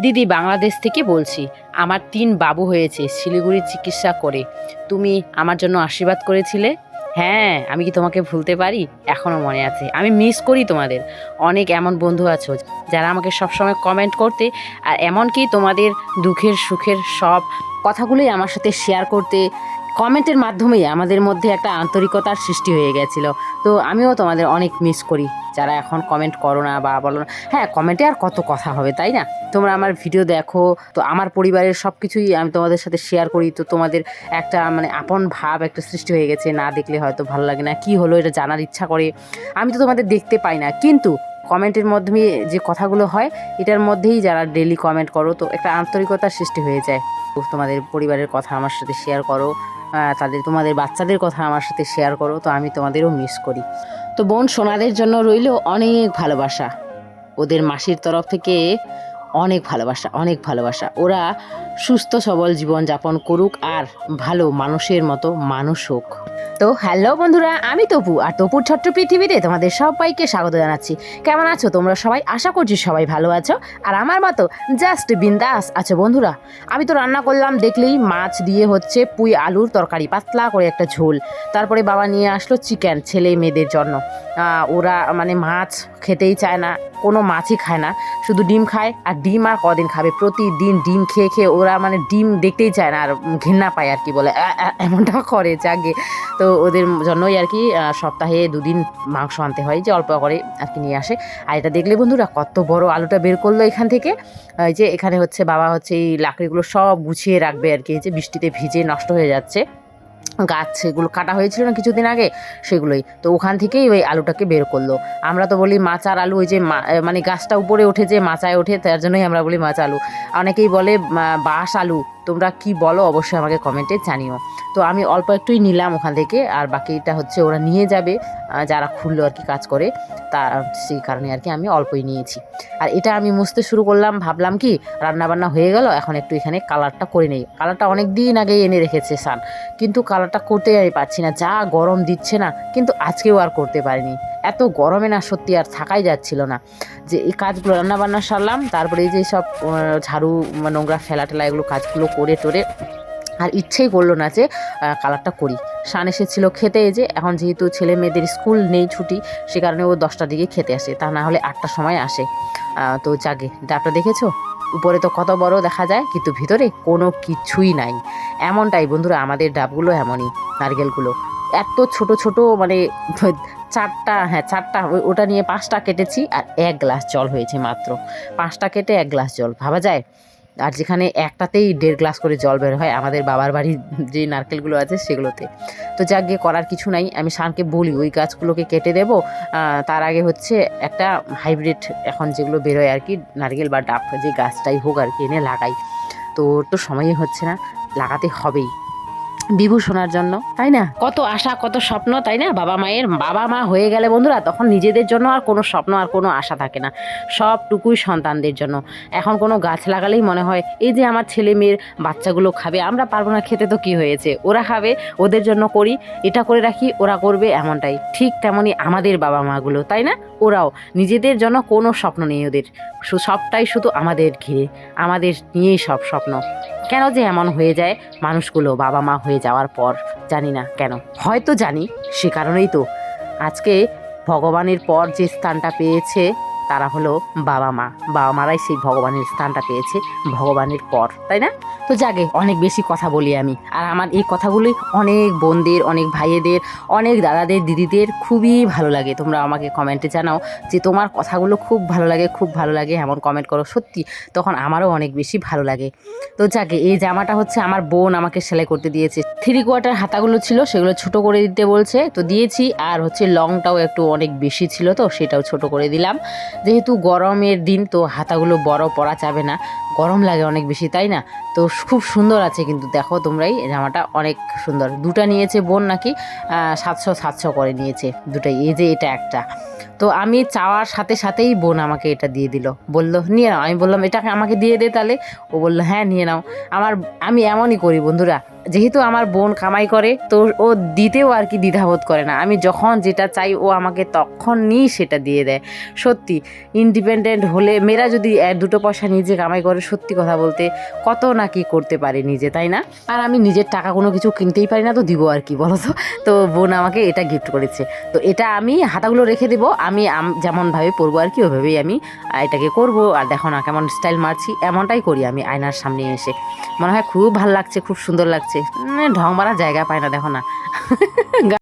দিদি বাংলাদেশ থেকে বলছি, আমার তিন বাবু হয়েছে, শিলিগুড়ি চিকিৎসা করে। তুমি আমার জন্য আশীর্বাদ করেছিলে? হ্যাঁ আমি কি তোমাকে ভুলতে পারি? এখনও মনে আছে। আমি মিস করি তোমাদের। অনেক এমন বন্ধু আছো যারা আমাকে সবসময় কমেন্ট করতে আর এমনকি তোমাদের দুঃখের, সুখের সব কথাগুলোই আমার সাথে শেয়ার করতে কমেন্টের মাধ্যমেই আমাদের মধ্যে একটা আন্তরিকতার সৃষ্টি হয়ে গেছিল। তো আমিও তোমাদের অনেক মিস করি। যারা এখন কমেন্ট করো না বা বলো না হ্যাঁ কমেন্টে আর কত কথা হবে, তাই না? তোমরা আমার ভিডিও দেখো, তো আমার পরিবারের সব কিছুই আমি তোমাদের সাথে শেয়ার করি। তো তোমাদের একটা মানে আপন ভাব, একটা সৃষ্টি হয়ে গেছে, না দেখলে হয়তো ভালো লাগে না, কি হলো এটা জানার ইচ্ছা করে। আমি তো তোমাদের দেখতে পাই না, কিন্তু কমেন্টের মাধ্যমে যে কথাগুলো হয়, এটার মধ্যেই যারা ডেলি কমেন্ট করো, তো একটা আন্তরিকতার সৃষ্টি হয়ে যায়। তোমাদের পরিবারের কথা আমার সাথে শেয়ার করো। তাদের তোমাদের বাচ্চাদের কথা আমার সাথে শেয়ার করো, তো আমি তোমাদেরও মিস করি। তো বোন সোনাদের জন্য রইল অনেক ভালোবাসা। ওদের মাসির তরফ থেকে অনেক ভালোবাসা অনেক ভালোবাসা। ওরা সুস্থ, সবল জীবন যাপন করুক আর ভালো মানুষের মতো মানুষ হোক। তো হ্যালো বন্ধুরা, আমি তপু আর তপুর ছোট্ট পৃথিবীতে তোমাদের সবাইকে স্বাগত জানাচ্ছি। কেমন আছো তোমরা সবাই? আশা করছি সবাই ভালো আছো। আর আমার মতো জাস্ট বিন্দাস আছো বন্ধুরা। আমি তো রান্না করলাম, দেখলেই মাছ দিয়ে হচ্ছে পুঁই আলুর তরকারি, পাতলা করে একটা ঝোল। তারপরে বাবা নিয়ে আসলো চিকেন ছেলে মেয়েদের জন্য ওরা মানে মাছ খেতেই চায় না। কোনো মাছই খায় না। শুধু ডিম খায় আর ডিম আর কদিন খাবে? প্রতিদিন ডিম খেয়ে খেয়ে ওরা মানে ডিম দেখতেই চায় না আর ঘৃণা পায় আর কি বলে। এমনটা করে জাগে। তো ওদের জন্যই আর কি সপ্তাহে দুদিন মাংস আনতে হয়, যে অল্প করে আর কি নিয়ে আসে। আর এটা দেখলে বন্ধুরা কত বড় আলুটা বের করল এখান থেকে। এই যে এখানে হচ্ছে বাবা হচ্ছে এই লাকড়িগুলো সব গুছিয়ে রাখবে আর কি, এই যে বৃষ্টিতে ভিজে নষ্ট হয়ে যাচ্ছে। গাছ সেগুলো কাটা হয়েছিল না কিছুদিন আগে, সেগুলোই। তো ওখান থেকেই ওই আলুটাকে বের করল। আমরা তো বলি মাচার আলু, ওই যে মানে গাছটা উপরে ওঠে যে মাচায় ওঠে, তার জন্যই আমরা বলি মাছ আলু। অনেকেই বলে বাঁশ আলু। তোমরা কি বলো অবশ্যই আমাকে কমেন্টে জানিও। তো আমি অল্প একটুই নিলাম ওখান থেকে, আর বাকিটা হচ্ছে ওরা নিয়ে যাবে। যারা খুললো আর কি কাজ করে, তা সেই কারণে আর কি আমি অল্পই নিয়েছি। আর এটা আমি মুছতে শুরু করলাম, ভাবলাম কি রান্না বান্না হয়ে গেল, এখন একটু এখানে কালারটা করে নেই। কালারটা অনেক দিন আগে এনে রেখেছে সান, কিন্তু কালারটা করতে আমি পারছি না, যা গরম দিচ্ছে না, কিন্তু আজকেও আর করতে পারিনি। এত গরমে না সত্যি আর থাকাই যাচ্ছিল না। যে এই কাজগুলো রান্না বান্না সারলাম, তারপরে এই যে সব ঝাড়ু, নোংরা ফেলা টেলা এগুলো কাজগুলো করে টোরে আর ইচ্ছেই করল না যে কালারটা করি। শান এসেছিল খেতে যে, এখন যেহেতু ছেলে মেয়েদের স্কুল নেই ছুটি, সে কারণে ও দশটার দিকে খেতে আসে। তা না হলে আটটার সময় আসে। তো জাগে, ডাবটা দেখেছ? উপরে তো কত বড় দেখা যায়, কিন্তু ভিতরে কোনো কিছুই নাই। এমনটাই বন্ধুরা, আমাদের ডাবগুলো এমনই, নারকেলগুলো। এত ছোট ছোট মানে চারটা হ্যাঁ চারটা ওটা নিয়ে পাঁচটা কেটেছি, আর এক গ্লাস জল হয়েছে মাত্র। পাঁচটা কেটে এক গ্লাস জল, ভাবা যায়? আর যেখানে একটাতেই দেড় গ্লাস করে জল বের হয়, আমাদের বাবার বাড়ির যে নারকেলগুলো আছে সেগুলোতে। তো যা গিয়ে করার কিছু নাই। আমি শানকে বলি, ওই গাছগুলোকে কেটে দেব। তার আগে হচ্ছে একটা হাইব্রিড এখন যেগুলো বেরোয় আর কি, নারকেল বা ডাব, যে গাছটাই হোক আর কি, এনে লাগাই। তো ওর তো সময়ই হচ্ছে না, লাগাতে হবেই। বিভু শোনার জন্য, তাই না? কত আশা, কত স্বপ্ন, তাই না? বাবা মায়ের বাবা মা হয়ে গেলে বন্ধুরা, তখন নিজেদের জন্য আর কোনো স্বপ্ন আর কোনো আশা থাকে না। সবটুকুই সন্তানদের জন্য। এখন কোনো গাছ লাগালেই মনে হয়, এই যে আমার ছেলে মেয়ের বাচ্চাগুলো খাবে, আমরা পারব না খেতে তো কি হয়েছে? ওরা খাবে, ওদের জন্য করি, এটা করে রাখি, ওরা করবে এমনটাই। ঠিক তেমনই আমাদের বাবা মাগুলো, তাই না? ওরাও, নিজেদের জন্য কোনো স্বপ্ন নেই ওদের। সবটাই শুধু আমাদের ঘিরে, আমাদের নিয়েই সব স্বপ্ন। কেন যে এমন হয়ে যায়, মানুষগুলো বাবা মা হয়ে যাওয়ার পর জানি না কেন। হয়তো জানি, সে কারণেই তো। আজকে ভগবানের পর যে স্থানটা পেয়েছে তারা হলো বাবা মা। বাবা মারাই সেই ভগবানের স্থানটা পেয়েছে, ভগবানের পর, তাই না? তো জাগে অনেক বেশি কথা বলি আমি। আর আমার এই কথাগুলি অনেক বোনদের, অনেক ভাইয়েদের, অনেক দাদাদের, দিদিদের খুবই ভালো লাগে। তোমরা আমাকে কমেন্টে জানাও যে তোমার কথাগুলো খুব ভালো লাগে, খুব ভালো লাগে, এমন কমেন্ট করো। সত্যি, তখন আমারও অনেক বেশি ভালো লাগে। তো যাকে এই জামাটা হচ্ছে আমার বোন আমাকে সেলাই করতে দিয়েছে। থ্রি কোয়ার্টার হাতাগুলো ছিল, সেগুলো ছোট করে দিতে বলছে, তো দিয়েছি। আর হচ্ছে লংটাও একটু অনেক বেশি ছিল তো, সেটাও ছোট করে দিলাম। যেহেতু গরমের দিন, তো হাতাগুলো বড় পরা যাবে না। গরম লাগে অনেক বেশি, তাই না? তো খুব সুন্দর আছে কিন্তু, দেখো তোমরাই জামাটা অনেক সুন্দর। দুটা নিয়েছে বোন নাকি? সাতশো সাতশো করে নিয়েছে দুটাই। এই যে এটা একটা। তো আমি চাওয়ার সাথে সাথেই বোন আমাকে এটা দিয়ে দিল। বলল, নিয়ে নাও। আমি বললাম, এটাকে আমাকে দিয়ে দে তাহলে। ও বলল হ্যাঁ নিয়ে নাও। আমার, আমি এমনই করি বন্ধুরা। যেহেতু আমার বোন কামাই করে, তো ও দিতেও আর কি দ্বিধাবোধ করে না। আমি যখন যেটা চাই, ও আমাকে তখনই সেটা দিয়ে দেয়। সত্যি ইন্ডিপেন্ডেন্ট হলে মেয়েরা যদি দুটো পয়সা নিজে কামাই করে, সত্যি কথা বলতে কত না কি করতে পারে নিজে, তাই না? আর আমি নিজের টাকা কোনো কিছু কিনতেই পারি না, তো দিব আর কি, বলো তো? তো বোন আমাকে এটা গিফট করেছে। তো এটা আমি হাতাগুলো রেখে দেবো, আমি যেমনভাবে পরবো আর কি, ওইভাবেই আমি এটাকে করব। আর দেখো না কেমন স্টাইল মারছি, এমনটাই করি আমি আয়নার সামনে এসে। মনে হয় খুব ভালো লাগছে, খুব সুন্দর লাগছে। উম, ঢং মারার জায়গা পায় না দেখো না।